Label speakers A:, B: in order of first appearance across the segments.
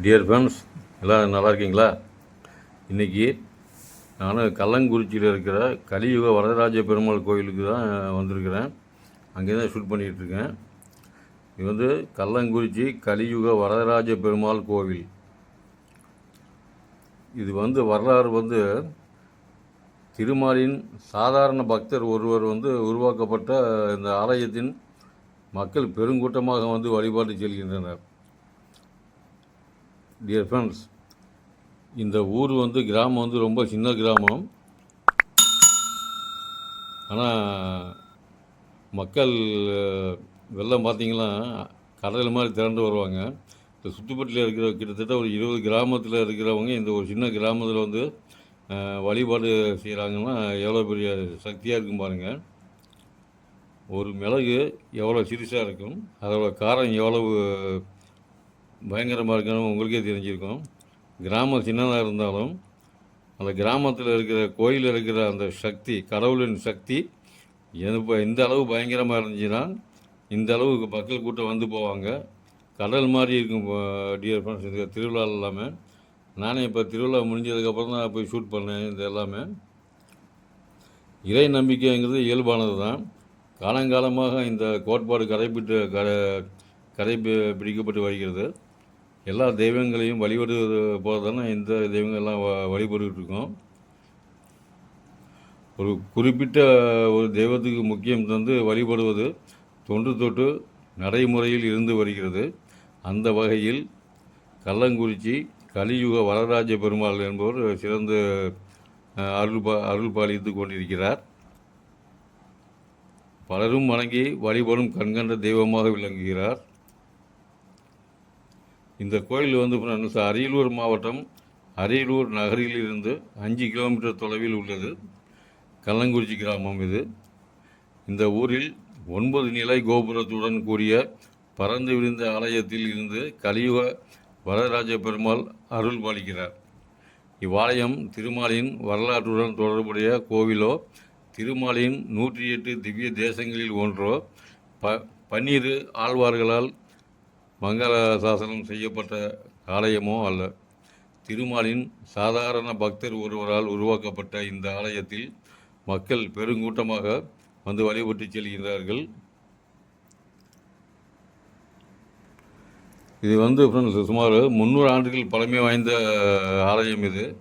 A: Dear friends எல்லோரும் நல்லா இருக்கீங்களா? இன்றைக்கி நான் கள்ளங்குறிச்சியில் இருக்கிற கலியுக வரதராஜ பெருமாள் கோயிலுக்கு தான் வந்திருக்கிறேன். அங்கே தான் ஷூட் பண்ணிகிட்ருக்கேன் இது வந்து கள்ளங்குறிச்சி கலியுக வரதராஜ பெருமாள் கோவில். இது வந்து வரலாறு வந்து திருமாலின் சாதாரண பக்தர் ஒருவர் வந்து உருவாக்கப்பட்ட இந்த ஆலயத்தின் மக்கள் பெருங்கூட்டமாக வந்து வழிபாடு செல்கின்றனர். டியர் ஃப்ரெண்ட்ஸ் இந்த ஊர் வந்து கிராமம் வந்து ரொம்ப சின்ன கிராமம். ஆனால் மக்கள் வெள்ளம் பார்த்திங்கன்னா கடல் மாதிரி திரண்டு வருவாங்க. இந்த சுற்றுப்பட்டில் இருக்கிற கிட்டத்தட்ட ஒரு இருபது கிராமத்தில் இருக்கிறவங்க இந்த ஒரு சின்ன கிராமத்தில் வந்து வழிபாடு செய்கிறாங்கன்னா எவ்வளோ பெரிய சக்தியாக இருக்கும் பாருங்கள் ஒரு மிளகு எவ்வளோ சிறுசாக இருக்கும் அதோட காரம் எவ்வளவு பயங்கரமாக இருக்கணும் உங்களுக்கே தெரிஞ்சிருக்கும். கிராமம் சின்னதாக இருந்தாலும் அந்த கிராமத்தில் இருக்கிற கோயிலில் இருக்கிற அந்த சக்தி கடவுளின் சக்தி இப்போ இந்த அளவு பயங்கரமாக இருந்துச்சுன்னா இந்த அளவுக்கு மக்கள் கூட்டம் வந்து போவாங்க. கடல் மாதிரி இருக்கும் டியர் ஃப்ரெண்ட்ஸ் இந்த திருவிழா எல்லாமே நானே இப்போ திருவிழா முடிஞ்சதுக்கப்புறம் தான் போய் ஷூட் பண்ணேன் இது எல்லாமே. இறை நம்பிக்கைங்கிறது இயல்பானது தான். காலங்காலமாக இந்த கோட்பாடு கடைபிட்டு கடை கடை பிடிக்கப்பட்டு வருகிறது. எல்லா தெய்வங்களையும் வழிபடுவது போல தானே இந்த தெய்வங்கள்லாம் வ- வழிபட்டுக்கிட்டு இருக்கோம் ஒரு குறிப்பிட்ட ஒரு தெய்வத்துக்கு முக்கியம் தந்து வழிபடுவது தொன்று தொட்டு நடைமுறையில் இருந்து வருகிறது. அந்த வகையில் கள்ளங்குறிச்சி கலியுக வரராஜ பெருமாள் என்பவர் சிறந்த அருள் பா அருள் பாலித்து கொண்டிருக்கிறார். பலரும் வணங்கி வழிபடும் கண்கண்ட தெய்வமாக விளங்குகிறார். இந்த கோயில் வந்து அரியலூர் மாவட்டம் அரியலூர் நகரிலிருந்து அஞ்சு கிலோமீட்டர் தொலைவில் உள்ளது. கள்ளங்குறிச்சி கிராமம் இது. இந்த ஊரில் ஒன்பது நிலை கோபுரத்துடன் கூடிய பறந்து விரிந்த ஆலயத்தில் இருந்து கலியுக வரதராஜ பெருமாள் அருள் பாலிக்கிறார். இவ்வாலயம் திருமாலின் வரலாற்றுடன் தொடர்புடைய கோவிலோ திருமாலின் நூற்றி எட்டு திவ்ய தேசங்களில் ஒன்றோ ப பன்னிரு ஆழ்வார்களால் மங்கள சாசனம் செய்யப்பட்ட ஆலயமோ அல்ல. திருமாலின் சாதாரண பக்தர் ஒருவரால் உருவாக்கப்பட்ட இந்த ஆலயத்தில் மக்கள் பெருங்கூட்டமாக வந்து வழிபட்டு செல்கிறார்கள். இது வந்து ஃப்ரெண்ட்ஸ் சுமார் முந்நூறு ஆண்டுகள் பழமை வாய்ந்த ஆலயம் இது.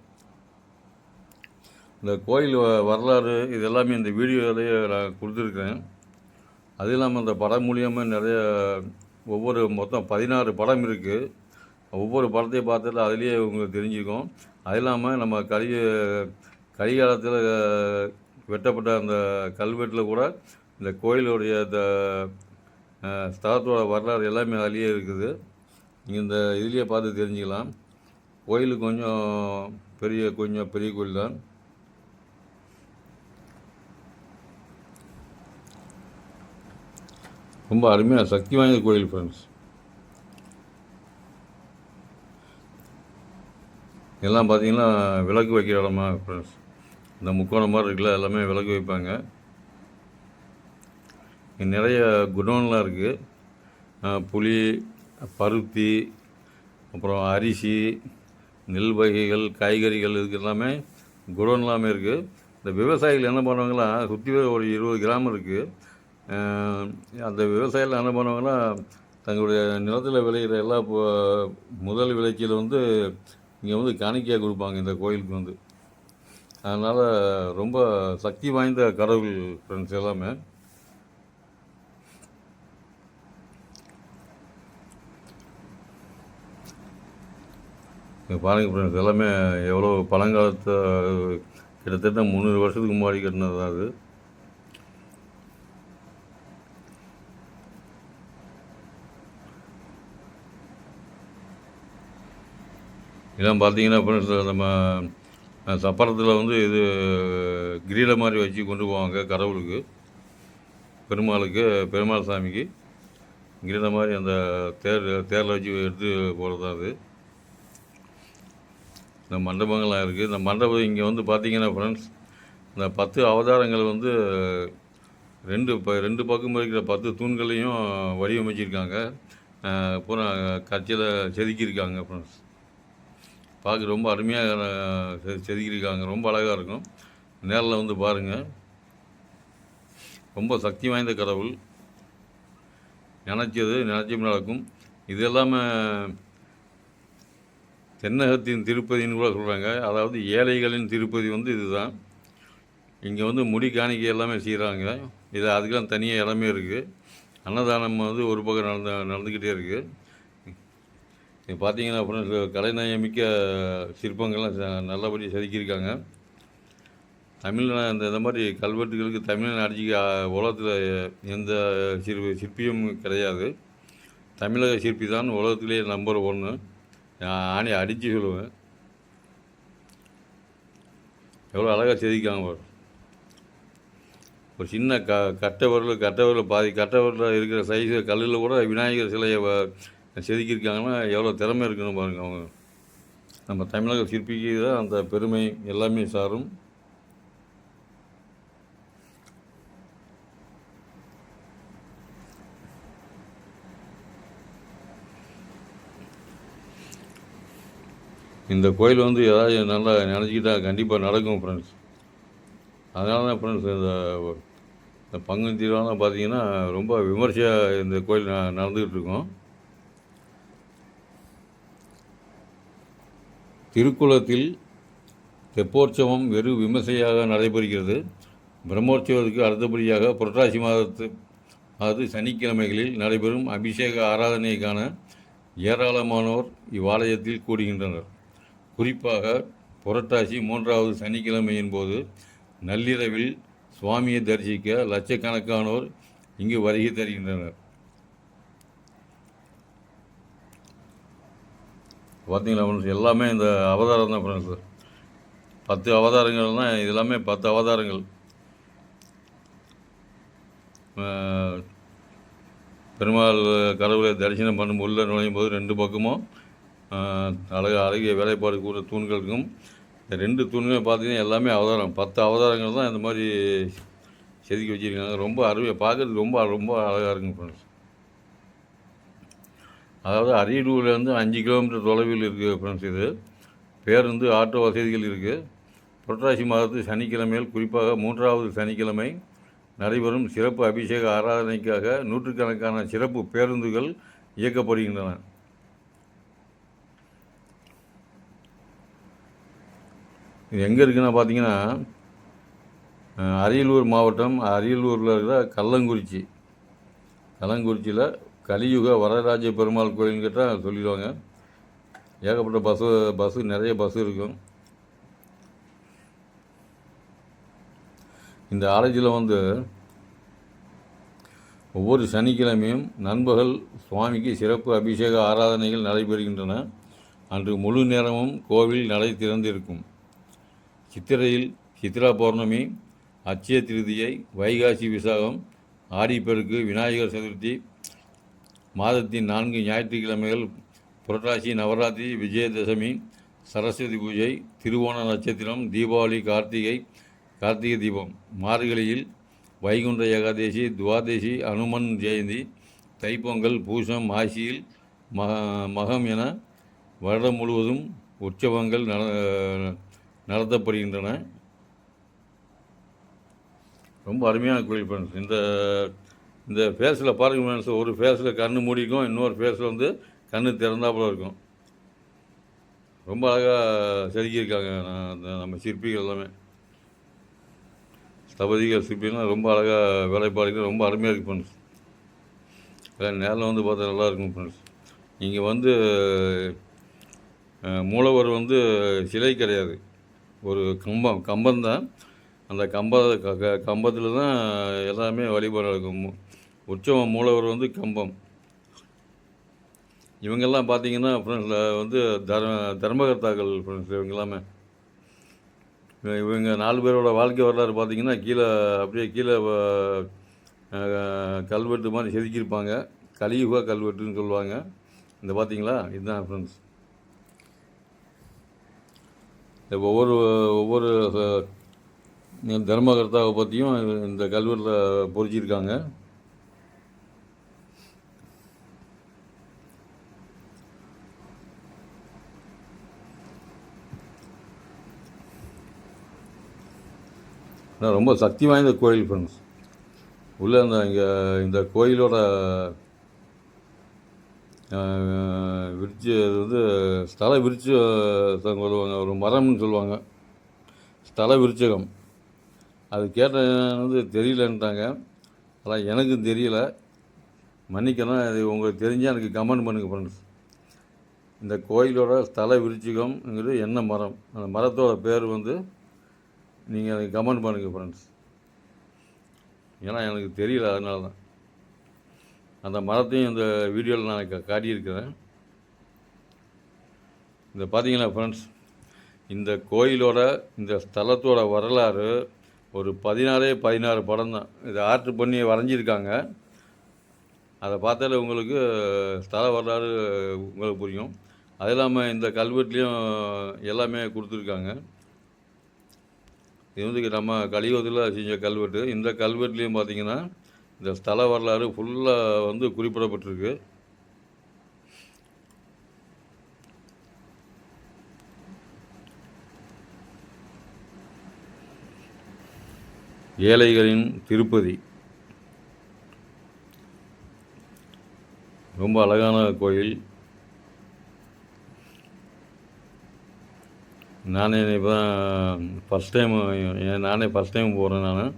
A: இந்த கோயில் வ- வரலாறு இது எல்லாமே இந்த வீடியோவிலேயே நான் கொடுத்துருக்கேன். அது இல்லாமல் அந்த படம் மூலியமாக நிறைய ஒவ்வொரு மொத்தம் பதினாறு படம் இருக்குது ஒவ்வொரு படத்தையும் பார்த்துட்டு அதுலேயே உங்களுக்கு தெரிஞ்சுக்கும். அது இல்லாமல் நம்ம கலி கலிகாலத்தில் வெட்டப்பட்ட அந்த கல்வெட்டில் கூட இந்த கோயிலுடைய இந்த ஸ்தலத்தோட வரலாறு எல்லாமே அதுலேயே இருக்குது. நீங்கள் இந்த இதுலேயே பார்த்து தெரிஞ்சுக்கலாம். கோயில் கொஞ்சம் பெரிய கொஞ்சம் பெரிய கோயில் தான். ரொம்ப அருமையாக சக்தி வாய்ந்த கோயில் ஃப்ரெண்ட்ஸ் எல்லாம் பார்த்தீங்கன்னா விளக்கு வைக்கிற இடமா ஃப்ரெண்ட்ஸ் இந்த முக்கோணம் மாதிரி இருக்குல்ல எல்லாமே விளக்கு வைப்பாங்க. நிறைய குடோன்லாம் இருக்குது புளி பருத்தி அப்புறம் அரிசி நெல் வகைகள் காய்கறிகள் இதுக்கு எல்லாமே குடோன் எல்லாமே இருக்குது இந்த விவசாயிகள் என்ன பண்ணுவாங்கன்னா சுற்றி ஒரு இருபது கிராமம் இருக்குது அந்த விவசாயிகள் என்ன பண்ணுவாங்கன்னா தங்களுடைய நிலத்தில் விளையிற எல்லா முதல் விளைச்சல் வந்து இங்கே வந்து காணிக்கையாக கொடுப்பாங்க இந்த கோயிலுக்கு வந்து. அதனால் ரொம்ப சக்தி வாய்ந்த கடவுள் ஃப்ரெண்ட்ஸ் எல்லாமே. இங்கே பாருங்கள் ஃப்ரெண்ட்ஸ் எல்லாமே எவ்வளோ பழங்காலத்து கிட்டத்தட்ட முந்நூறு வருஷத்துக்கு முன்னாடி கட்டினது தான் அது. இதெல்லாம் பார்த்தீங்கன்னா இப்போ நம்ம சப்பரத்தில் வந்து இது கிரீட மாதிரி வச்சு கொண்டு போவாங்க கடவுளுக்கு பெருமாளுக்கு பெருமாள் சாமிக்கு. கிரீட மாதிரி அந்த தேர் தேரில் வச்சு எடுத்து போகிறது அது. இந்த மண்டபங்கள்லாம் இருக்குது இந்த மண்டபம் இங்கே வந்து பார்த்தீங்கன்னா ஃப்ரெண்ட்ஸ் இந்த பத்து அவதாரங்கள் வந்து ரெண்டு ப ரெண்டு பக்கம் இருக்கிற பத்து தூண்களையும் வடிவமைச்சிருக்காங்க. பூரா கட்சியில் செதுக்கியிருக்காங்க ஃப்ரெண்ட்ஸ் பார்க்க ரொம்ப அருமையாக செ- செதுக்கியிருக்காங்க. ரொம்ப அழகாக இருக்கும். நேரில் வந்து பாருங்கள் ரொம்ப சக்தி வாய்ந்த கடவுள். நினச்சது நினச்சும் நடக்கும். இது எல்லாமே தென்னகத்தின் திருப்பதின்னு கூட சொல்கிறாங்க அதாவது ஏழைகளின் திருப்பதி வந்து இதுதான். இங்கே வந்து முடி காணிக்கை எல்லாமே செய்கிறாங்க இது அதுக்கெல்லாம் தனியாக இடமே இருக்குது அன்னதானம் வந்து ஒரு பக்கம் நடந்து நடந்துக்கிட்டே இருக்குது நீங்கள் பார்த்தீங்கன்னா அப்புறம் கலைநயமிக்க சிற்பங்கள்லாம் ச- நல்லபடியாக செதுக்கியிருக்காங்க. தமிழ்நா இந்த இந்த மாதிரி கல்வெட்டுகளுக்கு தமிழன் அடிச்சு உலகத்தில் எந்த சிற்பி சிற்பியும் கிடையாது. தமிழக சிற்பி தான் உலகத்திலேயே நம்பர் ஒன்று ஆணி அடித்து சொல்லுவேன். எவ்வளோ அழகாக செதுக்காங்க பாரு. ஒரு சின்ன க கட்டவரில் கட்டவரில் பாதி கட்டவரில் இருக்கிற சைஸு கல்லில் கூட விநாயகர் சிலையை செதுக்கியிருக்காங்கன்னா எவ்வளோ திறமை இருக்குன்னு பாருங்கள் அவங்க. நம்ம தமிழக சிற்பிக்கு தான் அந்த பெருமை எல்லாமே சாரும். இந்த கோயில் வந்து ஏதாவது நல்லா நினச்சிக்கிட்டா கண்டிப்பாக நடக்கும் ஃப்ரெண்ட்ஸ் அதனால தான் ஃப்ரெண்ட்ஸ் இந்த இந்த பங்குனி திருவிழாலாம் பார்த்தீங்கன்னா ரொம்ப விமர்சையாக இந்த கோயில் ந- நடந்துக்கிட்டு இருக்கோம். திருக்குளத்தில் தெப்போற்சவம் வெறும் விமர்சையாக நடைபெறுகிறது. பிரம்மோற்சவத்துக்கு அடுத்தபடியாக புரட்டாசி மாதத்து அது சனிக்கிழமைகளில் நடைபெறும் அபிஷேக ஆராதனைக்கான ஏராளமானோர் இவ்வாலயத்தில் கூடுகின்றனர். குறிப்பாக புரட்டாசி மூன்றாவது சனிக்கிழமையின் போது நள்ளிரவில் சுவாமியை தரிசிக்க லட்சக்கணக்கானோர் இங்கு வருகை தருகின்றனர். பார்த்தீங்களா எல்லாமே இந்த அவதாரம் தான் ஃப்ரெண்ட்ஸ் பத்து அவதாரங்கள்னா இது எல்லாமே பத்து அவதாரங்கள். பெருமாள் கடவுளை தரிசனம் பண்ணும் உள்ள நுழையும் போது ரெண்டு பக்கமும் அழக அழகிய வேலைப்பாடு கூட தூண்களுக்கும் ரெண்டு தூண்களும் பார்த்தீங்கன்னா எல்லாமே அவதாரம். பத்து அவதாரங்கள் தான் இந்த மாதிரி செதுக்கி வச்சுருக்காங்க. ரொம்ப அருமையாக பார்க்கறதுக்கு ரொம்ப ரொம்ப அழகாக இருக்குங்க ஃப்ரெண்ட்ஸ் அதாவது அரியலூர்லேருந்து அஞ்சு கிலோமீட்டர் தொலைவில் இருக்குது ஃப்ரெண்ட்ஸ் இது. பேருந்து ஆட்டோ வசதிகள் இருக்குது புரட்டாசி மாதத்து சனிக்கிழமையில் குறிப்பாக மூன்றாவது சனிக்கிழமை நடைபெறும் சிறப்பு அபிஷேக ஆராதனைக்காக நூற்றுக்கணக்கான சிறப்பு பேருந்துகள் இயக்கப்படுகின்றன. இது எங்கே இருக்குன்னா பார்த்தீங்கன்னா அரியலூர் மாவட்டம் அரியலூரில் இருக்கிற கள்ளங்குறிச்சி. கள்ளங்குறிச்சியில் கலியுக வரராஜ பெருமாள் கோயில்னு கேட்டால் சொல்லிடுவாங்க. ஏகப்பட்ட பஸ்ஸு பஸ்ஸு நிறைய பஸ்ஸு இருக்கும். இந்த ஆலயத்தில் வந்து ஒவ்வொரு சனிக்கிழமையும் நண்பகல் சுவாமிக்கு சிறப்பு அபிஷேக ஆராதனைகள் நடைபெறுகின்றன. அன்று முழு நேரமும் கோவில் நடை திறந்திருக்கும். சித்திரையில் சித்ரா பௌர்ணமி அட்சய திருதியை வைகாசி விசாகம் ஆடிப்பெருக்கு விநாயகர் சதுர்த்தி மாதத்தின் நான்கு ஞாயிற்றுக்கிழமைகள் புரட்டாசி நவராத்திரி விஜயதசமி சரஸ்வதி பூஜை திருவோண நட்சத்திரம் தீபாவளி கார்த்திகை கார்த்திகை தீபம் மார்கழியில் வைகுண்ட ஏகாதேசி துவாதேசி அனுமன் ஜெயந்தி தைப்பொங்கல் பூசம் மாசியில் மக மகம் என வருடம் முழுவதும் உற்சவங்கள் நட நடத்தப்படுகின்றன. ரொம்ப அருமையான கோயில் ஃப்ரெண்ட்ஸ். இந்த இந்த ஃபேஸில் பாருங்க ஃப்ரெண்ட்ஸ் ஒரு ஃபேஸில் கண் மூடிக்கும் இன்னொரு ஃபேஸில் வந்து கண் திறந்தாப்புல இருக்கும். ரொம்ப அழகாக செதுக்கியிருக்காங்க அந்த நம்ம சிற்பிகள் எல்லாமே. ஸ்தபதிகள் சிற்பிகள்லாம் ரொம்ப அழகாக வேலைப்பாடுகள் ரொம்ப அருமையாக இருக்குது ஃப்ரெண்ட்ஸ் அதான் நேரில் வந்து பார்த்தா நல்லா இருக்கும் ஃப்ரெண்ட்ஸ் இங்கே வந்து மூலவர் வந்து சிலை கிடையாது. ஒரு கம்பம் கம்பம் தான் அந்த கம்ப க- கம்பத்தில் தான் எல்லாமே வழிபாடு நடக்கும். உற்சவ உற்சவம் மூலவர் வந்து கம்பம். இவங்கெல்லாம் பார்த்தீங்கன்னா ஃப்ரெண்ட்ஸில் வந்து தர்ம தர்மகர்த்தாக்கள் ஃப்ரெண்ட்ஸ் இவங்க எல்லாமே. இவங்க நாலு பேரோட வாழ்க்கை வரலாறு பார்த்தீங்கன்னா கீழே அப்படியே கீழே கல்வெட்டு மாதிரி செதுக்கியிருப்பாங்க. கலியுக கல்வெட்டுன்னு சொல்லுவாங்க. இந்த பார்த்தீங்களா இதுதான் ஃப்ரெண்ட்ஸ் ஒவ்வொரு ஒவ்வொரு தர்மகர்த்தாவை பற்றியும் இந்த கல்வெட்டில் பொறிச்சிருக்காங்க. ஏன்னா ரொம்ப சக்தி வாய்ந்த கோயில் ஃப்ரெண்ட்ஸ் உள்ளே அந்த இங்கே இந்த கோயிலோட விரிச்சு அது வந்து ஸ்தல விரிச்சு சொல்லுவாங்க ஒரு மரம்னு சொல்லுவாங்க. ஸ்தல விருச்சகம். அது கேட்ட வந்து தெரியலன்ட்டாங்க. ஆனால் எனக்கும் தெரியல. மன்னிக்கணும் அது உங்களுக்கு தெரிஞ்சால் எனக்கு கமெண்ட் பண்ணுங்கள் ஃப்ரெண்ட்ஸ் இந்த கோயிலோட ஸ்தல விருச்சிகம்ங்கிறது என்ன மரம்? அந்த மரத்தோட பேர் வந்து நீங்கள் எனக்கு கமெண்ட் பண்ணுங்கள் ஃப்ரெண்ட்ஸ் ஏன்னா எனக்கு தெரியல அதனால தான். அந்த மரத்தையும் இந்த வீடியோவில் நான் காட்டியிருக்கிறேன். இந்த பார்த்தீங்களா ஃப்ரெண்ட்ஸ் இந்த கோயிலோட இந்த ஸ்தலத்தோட வரலாறு ஒரு பதினாறே பதினாறு படம் தான். இதை ஆர்ட் பண்ணி வரைஞ்சிருக்காங்க. அதை பார்த்தாலே உங்களுக்கு ஸ்தல வரலாறு உங்களுக்கு புரியும். அது இல்லாமல் இந்த கல்வெட்டுலேயும் எல்லாமே கொடுத்துருக்காங்க. இது வந்து நம்ம கலியுகத்தில் செஞ்ச கல்வெட்டு. இந்த கல்வெட்டுலேயும் பார்த்தீங்கன்னா இந்த ஸ்தல வரலாறு ஃபுல்லாக வந்து குறிப்பிடப்பட்டிருக்கு. ஏழைகளின் திருப்பதி. ரொம்ப அழகான கோயில். நானே இப்போ தான் ஃபஸ்ட் டைம் நானே ஃபஸ்ட் டைம் போகிறேன் நான்.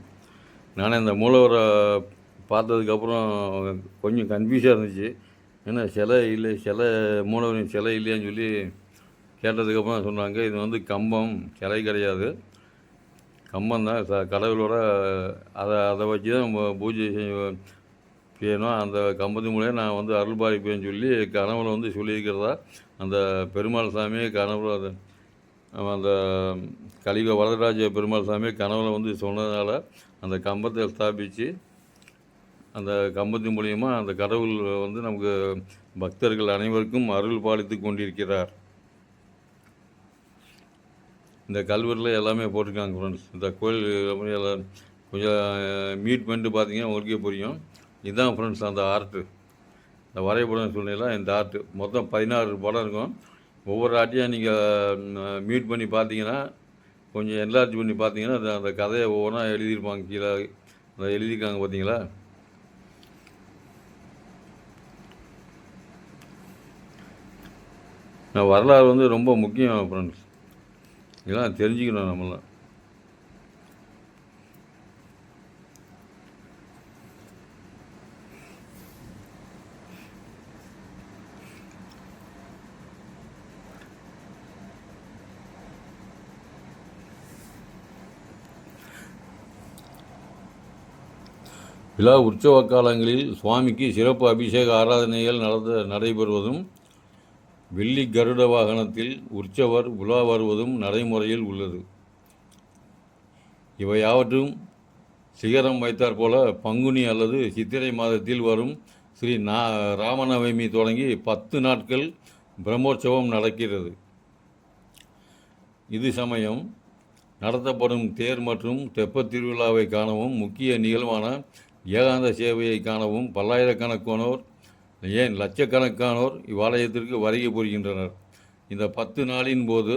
A: நானே இந்த மூலவரை பார்த்ததுக்கப்புறம் கொஞ்சம் கன்ஃபியூஸாக இருந்துச்சு. ஏன்னா சிலை இல்லை சிலை மூலவரின் சிலை இல்லையான்னு சொல்லி கேட்டதுக்கப்புறம் சொன்னாங்க இது வந்து கம்பம் சிலை கிடையாது. கம்பம் தான் ச கடவுளோட அதை அதை வச்சு தான் பூஜை செய்யணும். அந்த கம்பத்து மூலியம் நான் வந்து அருள் பாதிப்பேன்னு சொல்லி கனவுல வந்து சொல்லியிருக்கிறதா அந்த பெருமாள் சாமி கனவுல அதை. அந்த கலிக வரதராஜ பெருமாள் சாமி கனவுல வந்து சொன்னதுனால அந்த கம்பத்தை ஸ்தாபித்து அந்த கம்பத்தின் மூலியமா அந்த கடவுள் வந்து நமக்கு பக்தர்கள் அனைவருக்கும் அருள் பாலித்து கொண்டிருக்கிறார். இந்த கல்வெட்டில் எல்லாமே போட்டிருக்காங்க ஃப்ரெண்ட்ஸ் இந்த கோயில் எல்லாம் கொஞ்சம் மீட் பண்ணிட்டு பார்த்தீங்கன்னா உங்களுக்கே புரியும். இதுதான் ஃப்ரெண்ட்ஸ் அந்த ஆர்ட்டு இந்த வரைபடம் சொன்னீங்களா இந்த ஆர்ட்டு மொத்தம் பதினாறு படம் இருக்கும். ஒவ்வொரு ஆட்டையும் நீங்கள் மீட் பண்ணி பார்த்தீங்கன்னா கொஞ்சம் என்லார்ஜ் பண்ணி பார்த்தீங்கன்னா அந்த அந்த கதையை ஒவ்வொன்றா எழுதியிருப்பாங்க கீழே. அந்த எழுதியிருக்காங்க பார்த்தீங்களா? நான் வரலாறு வந்து ரொம்ப முக்கியம் ஃப்ரெண்ட்ஸ் இதெல்லாம் தெரிஞ்சுக்கணும் நம்மளாம். விழா உற்சவ காலங்களில் சுவாமிக்கு சிறப்பு அபிஷேக ஆராதனைகள் நடந்த நடைபெறுவதும் வெள்ளி கருட வாகனத்தில் உற்சவர் உலா வருவதும் நடைமுறையில் உள்ளது. இவையாவற்றும் சிகரம் வைத்தாற் போல பங்குனி அல்லது சித்திரை மாதத்தில் வரும். ஸ்ரீ நா ராமநவமி தொடங்கி பத்து நாட்கள் பிரம்மோற்சவம் நடக்கிறது. இது சமயம் நடத்தப்படும் தேர் மற்றும் தெப்பத் திருவிழாவை காணவும் முக்கிய நிகழ்வான ஏகாந்த சேவையை காணவும் பல்லாயிரக்கணக்கானோர் ஏன் லட்சக்கணக்கானோர் இவ்வாலயத்திற்கு வருகை புரிகின்றனர். இந்த பத்து நாளின் போது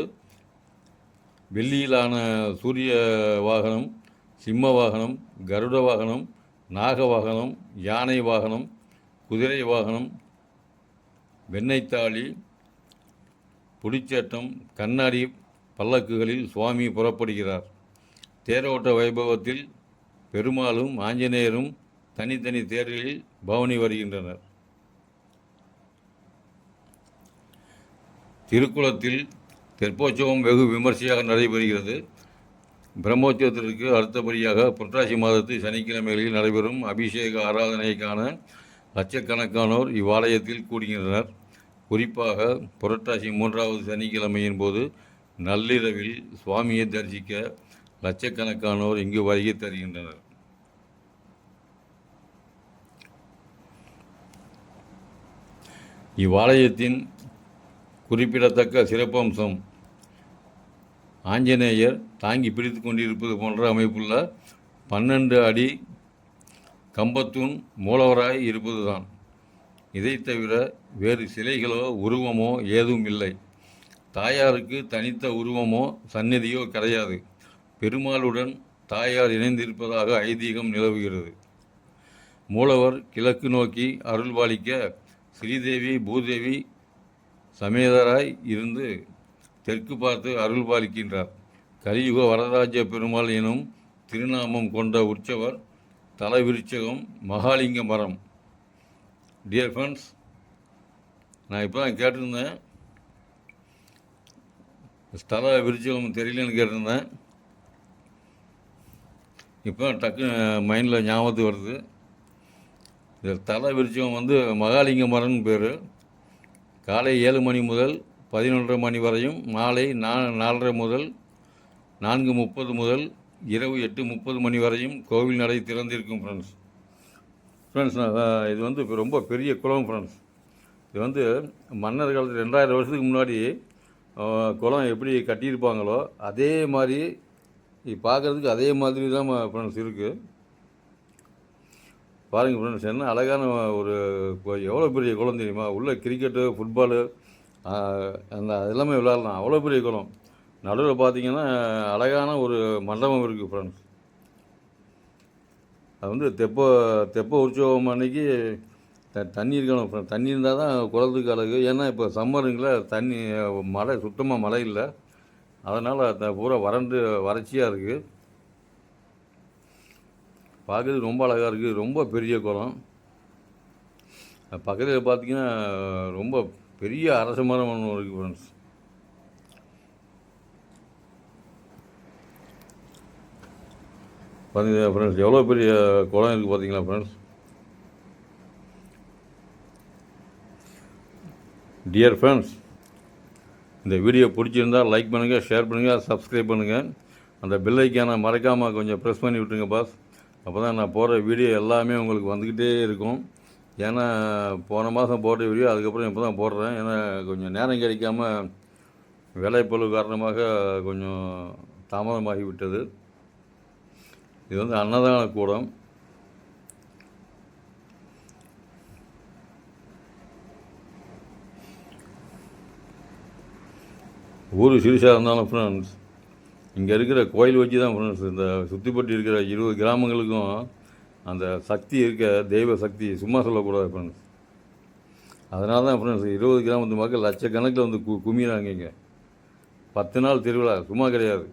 A: வெள்ளியிலான சூரிய வாகனம் சிம்ம வாகனம் கருட வாகனம் நாக வாகனம் யானை வாகனம் குதிரை வாகனம் வெண்ணெய்த்தாளி புடிச்சட்டம் கண்ணாடி பல்லக்குகளில் சுவாமி புறப்படுகிறார். தேரோட்ட வைபவத்தில் பெருமாளும் ஆஞ்சநேயரும் தனித்தனி தேர்களில் பவனி வருகின்றனர். திருக்குளத்தில் தெற்போற்சவம் வெகு விமர்சையாக நடைபெறுகிறது. பிரம்மோற்சவத்திற்கு அடுத்தபடியாக புரட்டாசி மாதத்து சனிக்கிழமைகளில் நடைபெறும் அபிஷேக ஆராதனைக்கான லட்சக்கணக்கானோர் இவ்வாலயத்தில் கூடுகின்றனர். குறிப்பாக புரட்டாசி மூன்றாவது சனிக்கிழமையின் போது நள்ளிரவில் சுவாமியை தரிசிக்க லட்சக்கணக்கானோர் இங்கு வருகை தருகின்றனர். இவ்வாலயத்தின் குறிப்பிடத்தக்க சிறப்பம்சம் ஆஞ்சநேயர் தாங்கி பிடித்து கொண்டிருப்பது போன்ற அமைப்புள்ள பன்னெண்டு அடி கம்பத்தூண் மூலவராய் இருப்பதுதான். இதை தவிர வேறு சிலைகளோ உருவமோ ஏதும் இல்லை. தாயாருக்கு தனித்த உருவமோ சந்நிதியோ கிடையாது. பெருமாளுடன் தாயார் இணைந்திருப்பதாக ஐதீகம் நிலவுகிறது. மூலவர் கிழக்கு நோக்கி அருள்பாலிக்க ஸ்ரீதேவி பூதேவி சமேதராய் இருந்து தெற்கு பார்த்து அருள்பாலிக்கின்றார் கலியுக வரதராஜ பெருமாள் எனும் திருநாமம் கொண்ட உற்சவர் தலவிருச்சகம் மகாலிங்க மரம். டியர் ஃப்ரெண்ட்ஸ் நான் இப்போ தான் கேட்டிருந்தேன். ஸ்தல விருச்சகம் தெரியலன்னு கேட்டிருந்தேன். இப்போ டக்கு மைண்டில் ஞாபகத்துக்கு வருது. இந்த தலை விருச்சகம் வந்து மகாலிங்க மரம்னு பேர். காலை ஏழு மணி முதல் பதினொன்றரை மணி வரையும் மாலை நா நாலரை முதல் நான்கு முப்பது முதல் இரவு எட்டு முப்பது மணி வரையும் கோவில் நடை திறந்திருக்கும் ஃப்ரெண்ட்ஸ் ஃப்ரெண்ட்ஸ் நான் இது வந்து ரொம்ப பெரிய குளம் ஃப்ரெண்ட்ஸ் இது வந்து மன்னர் காலத்தில் ரெண்டாயிரம் வருஷத்துக்கு முன்னாடி குளம் எப்படி கட்டியிருப்பாங்களோ அதே மாதிரி இது பார்க்குறதுக்கு அதே மாதிரி தான் ஃப்ரெண்ட்ஸ் இருக்குது பாருங்கள் ஃப்ரெண்ட்ஸ் என்ன அழகான ஒரு எவ்வளோ பெரிய குளம் தெரியுமா? உள்ளே கிரிக்கெட்டு ஃபுட்பாலு அந்த அதெல்லாமே எல்லாமே அவ்வளோ பெரிய குளம். நடுவில் பார்த்தீங்கன்னா அழகான ஒரு மண்டபம் இருக்குது ஃப்ரெண்ட்ஸ் அது வந்து தெப்ப தெப்ப உற்சவம் அன்னைக்கு த தண்ணி இருக்கணும் தண்ணி இருந்தால் தான் குளத்துக்கு அழகு. ஏன்னா இப்போ சம்மருங்களா தண்ணி மழை சுத்தமாக மழை இல்லை. அதனால் பூரா வறண்டு வறட்சியாக இருக்குது பார்க்குறது ரொம்ப அழகாக இருக்குது ரொம்ப பெரிய குளம். பக்கத்தில் பார்த்தீங்கன்னா ரொம்ப பெரிய அரச மரம் ஒன்று இருக்குது ஃப்ரெண்ட்ஸ் பார்த்தீங்களா ஃப்ரெண்ட்ஸ் எவ்வளோ பெரிய குளம் இருக்குது பார்த்தீங்களா ஃப்ரெண்ட்ஸ் டியர் ஃப்ரெண்ட்ஸ் இந்த வீடியோ பிடிச்சிருந்தா லைக் பண்ணுங்கள் ஷேர் பண்ணுங்கள் சப்ஸ்கிரைப் பண்ணுங்கள் அந்த பெல் ஐக்கானை மறக்காமல் கொஞ்சம் ப்ரெஸ் பண்ணி விட்டுருங்க பாஸ் அப்போ தான் நான் போடுற வீடியோ எல்லாமே உங்களுக்கு வந்துக்கிட்டே இருக்கும். ஏன்னா போன மாதம் போட்ட வீடியோ அதுக்கப்புறம் இப்போ தான் போடுறேன். ஏன்னா கொஞ்சம் நேரம் கிடைக்காம வேலைப்பளு காரணமாக கொஞ்சம் தாமதமாகி விட்டது இது வந்து அன்னதான கூடம். ஊர் சிறுசாக இருந்தாலும் ஃப்ரெண்ட்ஸ் இங்கே இருக்கிற கோயில் வச்சு தான் ஃப்ரெண்ட்ஸ் இந்த சுற்றிப்பட்டு இருக்கிற இருபது கிராமங்களுக்கும் அந்த சக்தி இருக்க தெய்வ சக்தி சும்மா சொல்லக்கூடாது ஃப்ரெண்ட்ஸ் அதனால தான் ஃப்ரெண்ட்ஸ் இருபது கிராமத்து மக்கள் லட்சக்கணக்கில் வந்து கு குமிறாங்க இங்கே. பத்து நாள் திருவிழா சும்மா கிடையாது.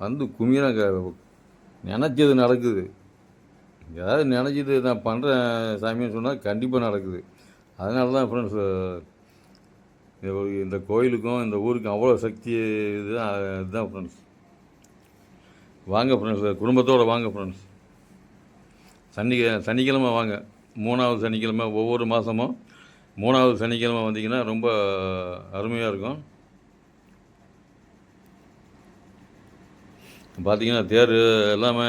A: வந்து குமிறாங்க நினச்சது நடக்குது. ஏதாவது நினச்சிட்டு நான் பண்ணுறேன் சாமின்னு சொன்னால் கண்டிப்பாக நடக்குது. அதனால தான் ஃப்ரெண்ட்ஸ் இந்த இந்த கோயிலுக்கும் இந்த ஊருக்கும் அவ்வளோ சக்தி இதுதான் இதுதான் ஃப்ரெண்ட்ஸ் வாங்க ஃப்ரெண்ட்ஸ் குடும்பத்தோடு வாங்க ஃப்ரெண்ட்ஸ் சனி சனிக்கிழமை வாங்க. மூணாவது சனிக்கிழமை ஒவ்வொரு மாதமும் மூணாவது சனிக்கிழமை வந்தீங்கன்னா ரொம்ப அருமையாக இருக்கும். பார்த்தீங்கன்னா தேர் எல்லாமே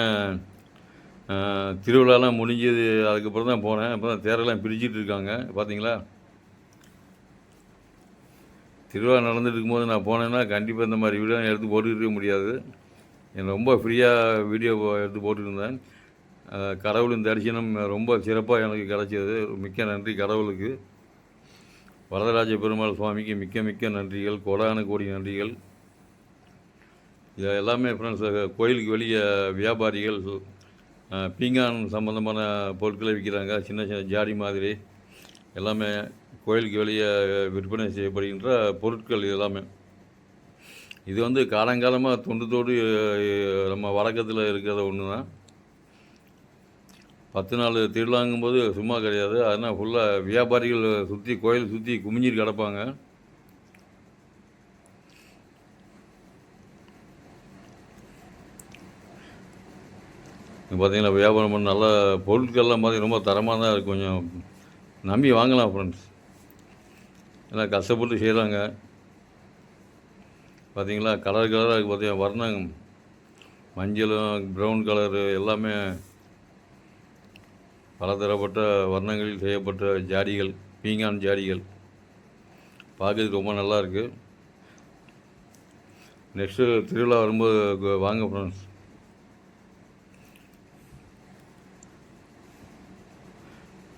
A: திருவிழாலாம் முடிஞ்சது அதுக்கப்புறம் தான் போனேன். இப்போ தான் தேரெல்லாம் பிரிச்சுட்டு இருக்காங்க. பார்த்தீங்களா திருவிழா நடந்துட்டு இருக்கும்போது நான் போனேன்னா கண்டிப்பாக இந்த மாதிரி வீடியோ எடுத்து போட்டுக்கிட்டே முடியாது. எனக்கு ரொம்ப ஃப்ரீயாக வீடியோ எடுத்து போட்டுருந்தேன். கடவுளின் தரிசனம் ரொம்ப சிறப்பாக எனக்கு கிடச்சிது. மிக்க நன்றி கடவுளுக்கு. வரதராஜ பெருமாள் சுவாமிக்கு மிக்க மிக்க நன்றிகள். கோடான கோடி நன்றிகள். இது எல்லாமே ஃப்ரெண்ட்ஸ் கோயிலுக்கு வெளியே வியாபாரிகள் பீங்கான் சம்மந்தமான பொருட்களை விற்கிறாங்க சின்ன சின்ன ஜாடி மாதிரி. எல்லாமே கோயிலுக்கு வெளியே விற்பனை செய்யப்படுகின்ற பொருட்கள் எல்லாமே. இது வந்து காலங்காலமாக தொண்டு தோடு நம்ம வழக்கத்தில் இருக்கிற ஒன்று தான் பத்து நாள் திருவிழாங்கும்போது சும்மா கிடையாது. அதனால் ஃபுல்லாக வியாபாரிகள் சுற்றி கோயில் சுற்றி குமிஞ்சிட்டு கிடப்பாங்க. பார்த்தீங்கன்னா வியாபாரம் பண்ண நல்ல பொருட்கள்லாம் பார்த்திங்கன்னா ரொம்ப தரமாக தான் இருக்கும். கொஞ்சம் நம்பி வாங்கலாம் ஃப்ரெண்ட்ஸ் எல்லாம் கஷ்டப்பட்டு செய்கிறாங்க பார்த்தீங்களா கலர் கலராக பார்த்தீங்கன்னா வர்ணம் மஞ்சளும் ப்ரௌன் கலரு எல்லாமே பலதரப்பட்ட வர்ணங்களில் செய்யப்பட்ட ஜாடிகள் பீங்கான் ஜாடிகள். பார்க்கறதுக்கு ரொம்ப நல்லா இருக்குது நெக்ஸ்ட்டு திருவிழா வரும்போது வாங்க ஃப்ரெண்ட்ஸ்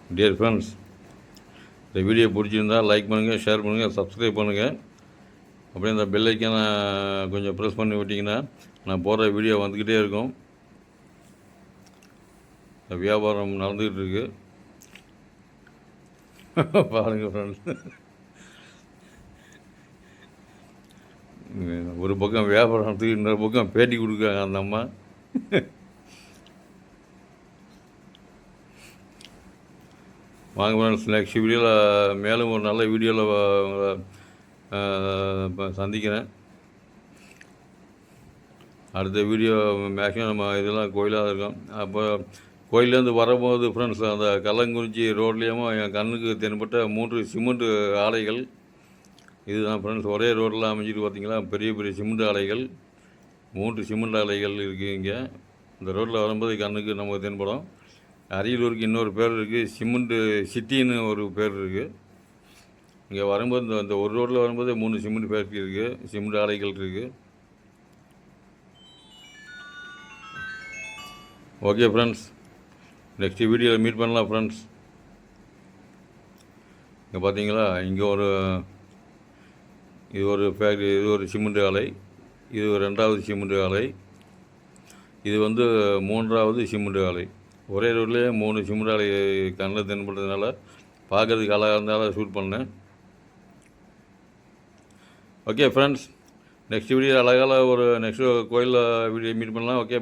A: டியர் ஃப்ரெண்ட்ஸ் இந்த வீடியோ பிடிச்சிருந்தா லைக் பண்ணுங்கள் ஷேர் பண்ணுங்கள் சப்ஸ்கிரைப் பண்ணுங்கள் அப்படியே அந்த பெல் கொஞ்சம் ப்ரெஸ் பண்ணி விட்டிங்கன்னா நான் போடுற வீடியோ வந்துக்கிட்டே இருக்கும். இந்த வியாபாரம் நடந்துக்கிட்டு இருக்கு. பாருங்க ஃப்ரெண்ட்ஸ் ஒரு பக்கம் வியாபாரம் நடத்துக்கு இன்னொரு பக்கம் பேட்டி கொடுக்குறாங்க அந்த அம்மா. வாங்க ஃப்ரெண்ட்ஸ் நெக்ஸ்ட் வீடியோவில் மேலும் ஒரு நல்ல வீடியோவில் சந்திக்கிறேன். அடுத்த வீடியோ மேக்ஸிமம் நம்ம இதெல்லாம் கோயிலாக இருக்கும். அப்போ கோயிலேருந்து வரும்போது ஃப்ரெண்ட்ஸ் அந்த கள்ளங்குறிச்சி ரோட்லேயுமோ என் கண்ணுக்கு தென்பட்ட மூன்று சிமெண்ட் ஆலைகள். இதுதான் ஃப்ரெண்ட்ஸ் ஒரே ரோட்டில் அமைஞ்சிட்டு பார்த்தீங்களா? பெரிய பெரிய சிமெண்ட் ஆலைகள். மூன்று சிமெண்ட் ஆலைகள் இருக்குது இங்கே. இந்த ரோட்டில் வரும்போது கண்ணுக்கு நமக்கு தென்படும். அரியலூருக்கு இன்னொரு பேர் இருக்குது சிமெண்ட்டு சிட்டின்னு ஒரு பேர் இருக்குது இங்கே வரும்போது இந்த இந்த ஒரு ரோட்டில் வரும்போது மூணு சிமெண்ட் ஃபேக்ட்ரி இருக்குது சிமெண்ட் ஆலைகள் இருக்குது ஓகே ஃப்ரெண்ட்ஸ் நெக்ஸ்ட் வீடியோவில் மீட் பண்ணலாம் ஃப்ரெண்ட்ஸ் இங்கே பார்த்தீங்களா இங்கே ஒரு இது ஒரு ஃபேக்ட்ரி இது ஒரு சிமெண்ட் ஆலை. இது ஒரு ரெண்டாவது சிமெண்ட் ஆலை. இது வந்து மூன்றாவது சிமெண்ட் ஆலை. ஒரே ரோட்லேயே மூணு சிமெண்ட் கண்ணில் தென்படுறதுனால பார்க்குறதுக்கு அழகாக இருந்தாலும் ஷூட் பண்ணேன். ஓகே ஃப்ரெண்ட்ஸ் நெக்ஸ்ட் வீடியோ அழகால ஒரு நெக்ஸ்ட் கோயிலில் வீடியோ மீட் பண்ணலாம். ஓகே